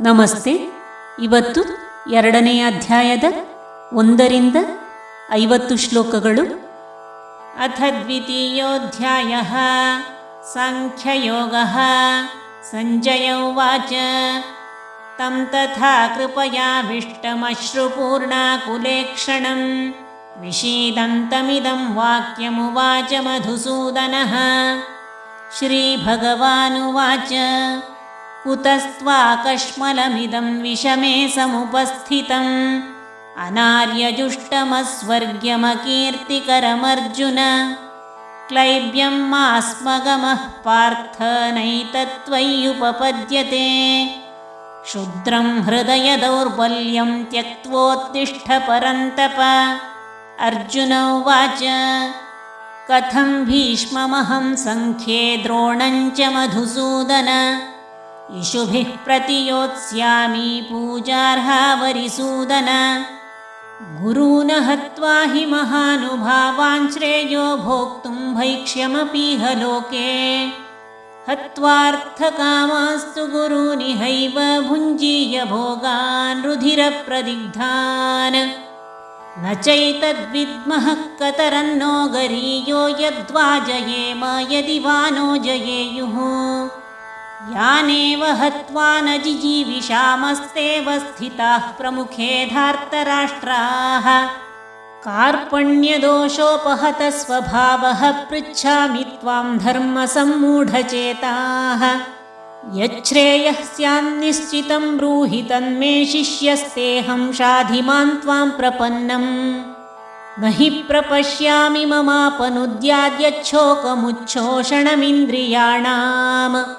ನಮಸ್ತೆ ಇವತ್ತು ಎರಡನೇ ಅಧ್ಯಾಯದ ಒಂದರಿಂದ ಐವತ್ತು ಶ್ಲೋಕಗಳು अथ द्वितीयोऽध्यायः साङ्ख्ययोगः सञ्जय उवाच तं तथा कृपयाभिष्टमश्रुपूर्णाकुलेक्षणं विषीदन्तमिदं वाक्यमुवाच मधुसूदनः श्रीभगवानुवाच कुतस्त्वाकश्मलमिदं विषमे समुपस्थितम् अनार्यजुष्टमस्वर्ग्यमकीर्तिकरमर्जुन। क्लैब्यं मास्मगमः पार्थ नैतत्त्वय्युपपद्यते क्षुद्रं हृदयदौर्बल्यं त्यक्त्वोत्तिष्ठ परन्तप अर्जुन उवाच कथं भीष्ममहं सङ्ख्ये द्रोणं च मधुसूदन इषुभिः प्रतियोत्स्यामि पूजार्हावरिसूदन। गुरून् हत्वा हि महानुभावान् श्रेयो भोक्तुं भैक्ष्यमपीह लोके। हत्वार्थकामास्तु गुरूनिहैव भुञ्जीय भोगान् रुधिरप्रदिग्धान्। न चैतद्विद्मः कतरन्नो गरीयो यद्वा जयेम यदि वा नो जयेयुः यानेव हत्वा न जिजीविषामस्तेव स्थिताः प्रमुखे धार्तराष्ट्राः। कार्पण्यदोषोपहतस्वभावः पृच्छामि त्वां धर्मसम्मूढचेताः। यच्छ्रेयः स्यान्निश्चितं ब्रूहि तन्मे शिष्यस्तेऽहं शाधिमान् त्वां प्रपन्नम् न हि प्रपश्यामि ममापनुद्याद्यच्छोकमुच्छोषणमिन्द्रियाणाम्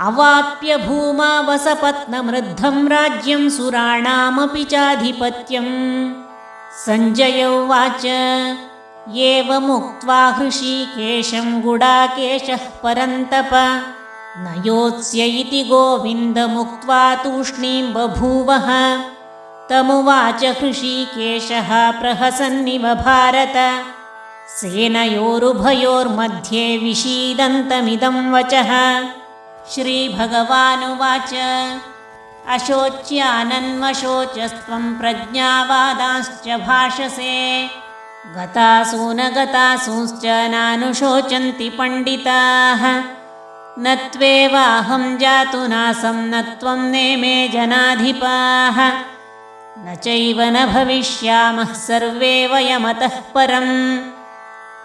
अवाप्य भूमा वसपत्नमृद्धं राज्यं सुराणामपि चाधिपत्यम् सञ्जय उवाच एवमुक्त्वा हृषीकेशं गुडाकेशः परन्तप। न योत्स्य इति गोविन्दमुक्त्वा तूष्णीं बभूवः। तमुवाच हृषीकेशः प्रहसन्निव भारत। सेनयोरुभयोर्मध्ये विषीदन्तमिदं वचः श्रीभगवानुवाच। अशोच्यानन्वशोचस्त्वं प्रज्ञावादांश्च भाषसे। गतासु न गतासूंश्च नानुशोचन्ति पण्डिताः। न त्वेवाहं जातु नासं न त्वं नेमे जनाधिपाः। न चैव न भविष्यामः सर्वे वयमतः परम्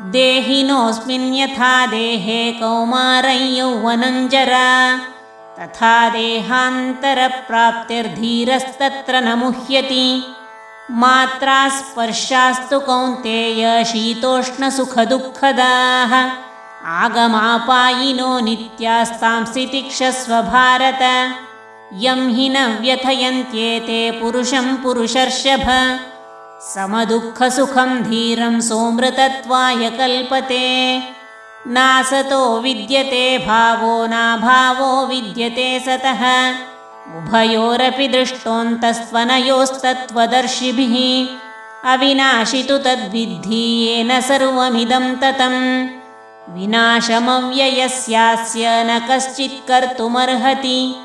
देहिनोऽस्मिन् यथा देहे कौमारं यौवनं जरा तथा देहान्तरप्राप्तिर्धीरस्तत्र न मुह्यति। मात्रा स्पर्शास्तु कौन्तेय शीतोष्णसुखदुःखदाः। आगमापायिनो नित्यास्तांसि तिक्षस्व भारत। यं हि न व्यथयन्त्येते पुरुषं पुरुषर्षभ समदुःखसुखं धीरं सोमृतत्वाय कल्पते। नासतो विद्यते भावो नाभावो विद्यते सतः। उभयोरपि दृष्टोऽन्तस्त्वनयोस्तत्त्वदर्शिभिः। अविनाशि तु तद्विद्धि येन सर्वमिदं ततम्। विनाशमव्ययस्यास्य न कश्चित् कर्तुमर्हति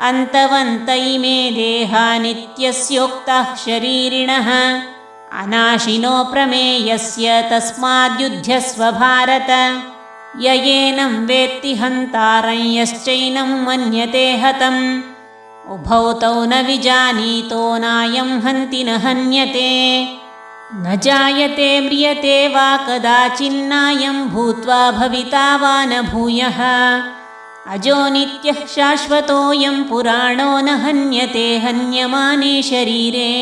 अन्तवन्त इमे देहा नित्यस्योक्ताः शरीरिणः अनाशिनो प्रमेयस्य तस्माद्युध्यस्व भारत य एनं वेत्ति हन्तारं यश्चैनं मन्यते हतम्। उभौ तौ न विजानीतो नायं हन्ति न हन्यते। न जायते म्रियते वा कदाचिन्नायं भूत्वा भविता वा न भूयः। अजो नित्यः शाश्वतोऽयं पुराणो न हन्यते हन्यमाने शरीरे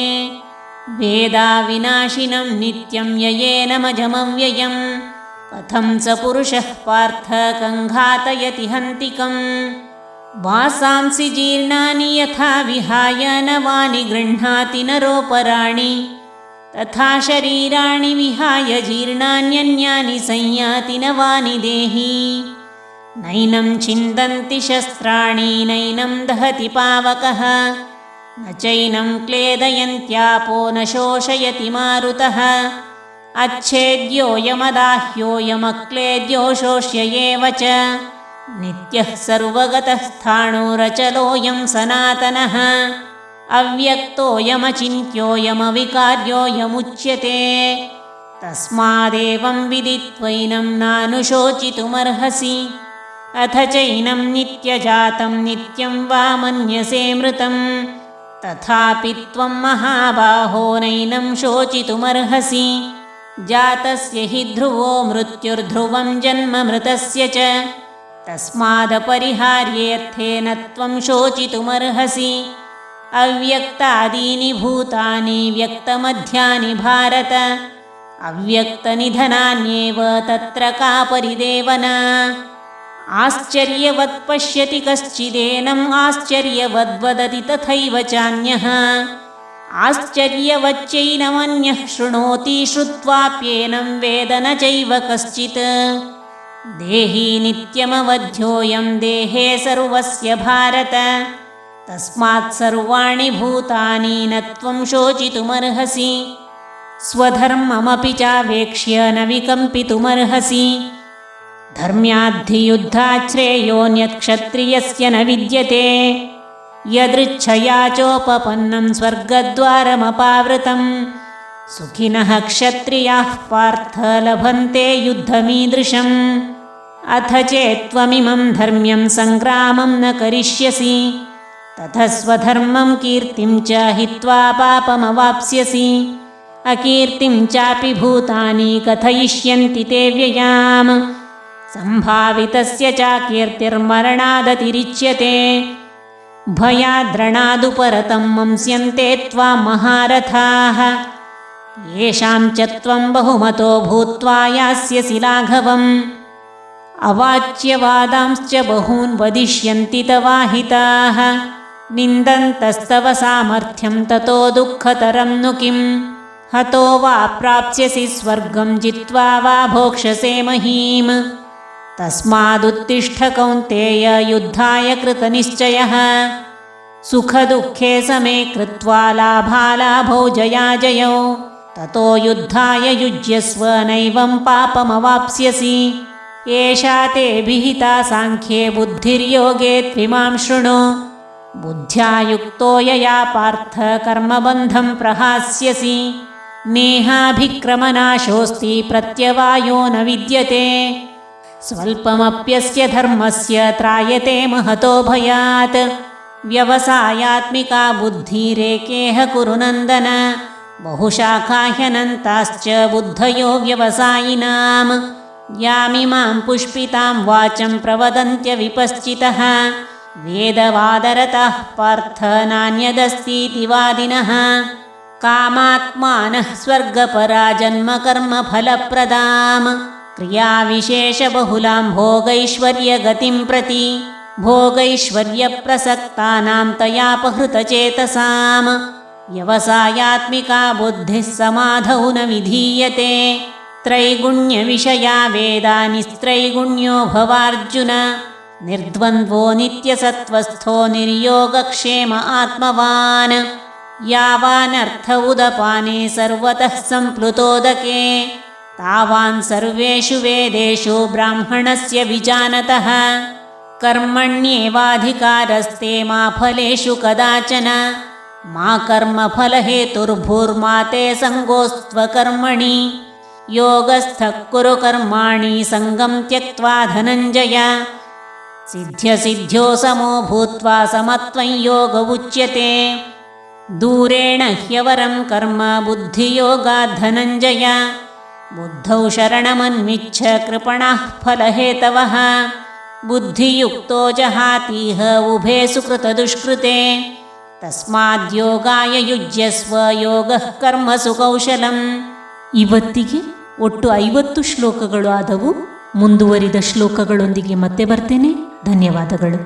वेदाविनाशिनं नित्यं ययेनमजमव्ययं कथं स पुरुषः पार्थ कङ्घातयति हन्तिकम्। वासांसि जीर्णानि यथा विहाय नवानि गृह्णाति नरोपराणि। तथा शरीराणि विहाय जीर्णान्यन्यानि संयाति नवानि देहि। नैनं छिन्दन्ति शस्त्राणि नैनं दहति पावकः न चैनं क्लेदयन्त्यापो न शोषयति मारुतः। अच्छेद्योऽयमदाह्योऽयमक्लेद्यो शोष्य एव च। नित्यः सर्वगतः स्थाणुरचलोऽयं सनातनः। अव्यक्तोऽयमचिन्त्योऽयमविकार्योऽयमुच्यते। तस्मादेवं विदित्वैनं नानुशोचितुमर्हसि। अथ चैनं नित्यजातं नित्यं वा मन्यसे मृतं तथापि त्वं महाबाहो नैनं शोचितुमर्हसि। जातस्य हि ध्रुवो मृत्युर्ध्रुवं जन्म मृतस्य च। तस्मादपरिहार्येऽर्थेन त्वं शोचितुमर्हसि। अव्यक्तादीनि भूतानि व्यक्तमध्यानि भारत। अव्यक्तनिधनान्येव तत्र का परिदेवना आश्चर्यवत् पश्यति कश्चिदेनम् आश्चर्यवद्वदति तथैव चान्यः। आश्चर्यवच्चैनमन्यः शृणोति श्रुत्वाप्येनं वेद न चैव कश्चित्। देही नित्यमवध्योऽयं देहे सर्वस्य भारत। तस्मात् सर्वाणि भूतानि न त्वं शोचितुमर्हसि। स्वधर्ममपि चावेक्ष्य न विकम्पितुमर्हसि धर्म्याद्धियुद्धाच्छ्रेयोऽन्यत्क्षत्रियस्य न विद्यते। यदृच्छया चोपपन्नं स्वर्गद्वारमपावृतं सुखिनः क्षत्रियाः पार्थ लभन्ते युद्धमीदृशम्। अथ चेत्त्वमिमं धर्म्यं सङ्ग्रामं न करिष्यसि। ततः स्वधर्मं कीर्तिं च हित्वा पापमवाप्स्यसि। अकीर्तिं चापि भूतानि कथयिष्यन्ति ते व्ययाम् सम्भावितस्य च कीर्तिर्मरणादतिरिच्यते। भयाद्रणादुपरतं मंस्यन्ते त्वां महारथाः। येषां च त्वं बहुमतो भूत्वा यास्यसि लाघवम् अवाच्यवादांश्च बहून् वदिष्यन्ति तवाहिताः। निन्दन्तस्तव सामर्थ्यं ततो दुःखतरं नु किम्? हतो वा प्राप्स्यसि स्वर्गं जित्वा वा भोक्ष्यसे महीम् तस्मादुत्तिष्ठ कौन्तेय युद्धाय कृतनिश्चयः। सुखदुःखे समे कृत्वा लाभालाभौ जयाजयौ। ततो युद्धाय युज्यस्व नैवं पापमवाप्स्यसि। एषा ते विहिता साङ्ख्ये बुद्धिर्योगे त्विमां शृणु। बुद्ध्या युक्तो यया पार्थ कर्मबन्धं प्रहास्यसि। नेहाभिक्रमनाशोऽस्ति प्रत्यवायो न विद्यते स्वल्पमप्यस्य धर्मस्य त्रायते महतो भयात्। व्यवसायात्मिका बुद्धिरेकेह कुरु नन्दन। बहुशाखाह्यनन्ताश्च बुद्धयो व्यवसायिनाम्। यामिमां पुष्पितां वाचं प्रवदन्त्यविपश्चितः वेदवादरतः पार्थ नान्यदस्तीति वादिनः। कामात्मानः स्वर्गपरा जन्मकर्मफलप्रदाम् क्रियाविशेषबहुलां भोगैश्वर्यगतिं प्रति भोगैश्वर्यप्रसक्तानां तयापहृतचेतसां व्यवसायात्मिका बुद्धिः समाधौ न विधीयते। त्रैगुण्यविषया वेदा निस्त्रैगुण्यो भवार्जुन। निर्द्वन्द्वो नित्यसत्त्वस्थो निर्योगक्षेम आत्मवान्। यावानर्थ उदपाने सर्वतः सम्प्लुतोदके तावान् सर्वेषु वेदेषु ब्राह्मणस्य विजानतः। कर्मण्येवाधिकारस्ते मा फलेषु कदाचन। मा कर्मफलहेतुर्भूर्मा ते सङ्गोस्त्वकर्मणि। योगस्थः कुरु कर्माणि सङ्गं त्यक्त्वा धनञ्जय। सिद्ध्यसिद्ध्यो समो भूत्वा समत्वं योग उच्यते। दूरेण ह्यवरं कर्म बुद्धियोगात् धनञ्जय बुद्धौ शरणमन्विच्छ कृपणाः फलहेतवः बुद्धियुक्तो जहातीह उभे सुकृतदुष्कृते तस्माद्योगाय युज्यस्व योगः कर्मसु कौशलम् ಇವತ್ತಿಗೆ ಒಟ್ಟು ಐವತ್ತು ಶ್ಲೋಕಗಳು ಆದವು ಮುಂದುವರಿದ ಶ್ಲೋಕಗಳೊಂದಿಗೆ ಮತ್ತೆ ಬರ್ತೇನೆ ಧನ್ಯವಾದಗಳು